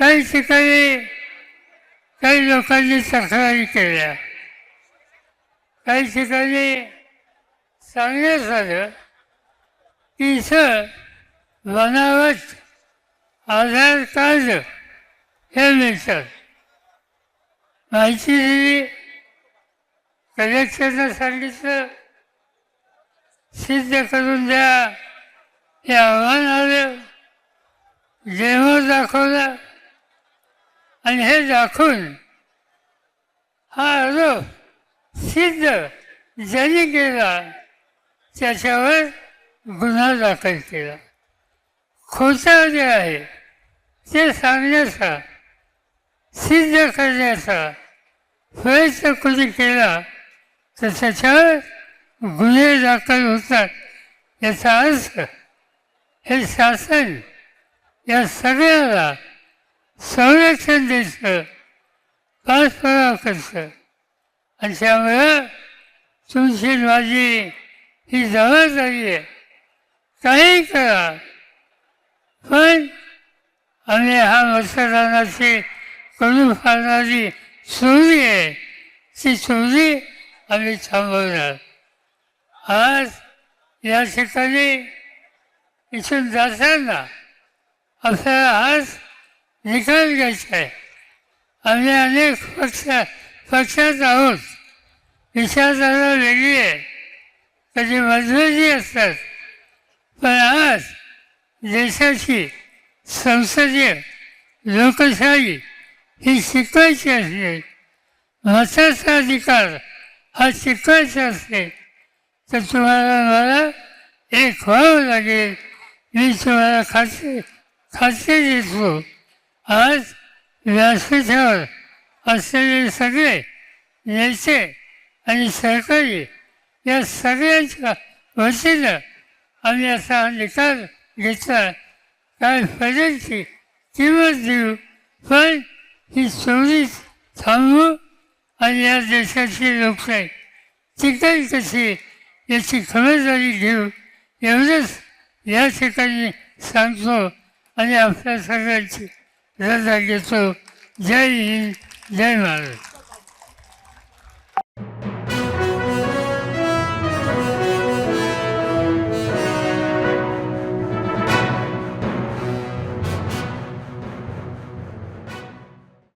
काही ठिकाणी काही लोकांनी तक्रारी केल्या. काही ठिकाणी सांगण्यात आलं की इथं बनावट आधार कार्ड हे मिळतात. माहिती दिली. कलेक्टरनं सांगितलं सिद्ध करून द्या. हे आव्हान आलं. जेव्हा दाखवलं आणि हे दाखवून हा आरोप सिद्ध ज्यांनी केला त्याच्यावर गुन्हा दाखल केला. खोटा जे आहे ते सांगण्याचा सिद्ध करण्याचा प्रयत्न कोणी केला तर त्याच्यावर गुन्हे दाखल होतात. याचा अर्थ हे शासन या सगळ्याला संरक्षण देतं पाठपुरावा करतं आणि त्यामुळं तुमची माझी ही जबाबदारी आहे. काही करा. पण आम्ही हा मतदानाची करून फाडणारी चोरी आहे. ती चोरी आम्ही थांबवणार. आज या ठिकाणी इथून जाताना आपल्याला आज निकाल घ्यायचा आहे. आम्ही अनेक पक्ष पक्षात आहोत. विचारधारा वेगळी आहे. कधी मतभेदी असतात. पण आज देशाची संसदीय लोकशाही ही शिकवायची असते मताचा अधिकार हा शिकवायचा असते तर तुम्हाला मला एक व्हावं लागेल. मी तुम्हाला खात्री खात्री देतो. आज व्यासपीठावर असलेले सगळे नेते आणि सरकारी या सगळ्यांच्या वतीनं आम्ही असा निकाल घेतला. काय फरकची किंमत देऊ? पण ही चोरी थांबवू आणि या देशाची लोकशाही टिकेल कशी याची खबरदारी घेऊ एवढंच या ठिकाणी सांगतो आणि आपल्या सगळ्यांची रजा घेतो जय हिंद जय महाराज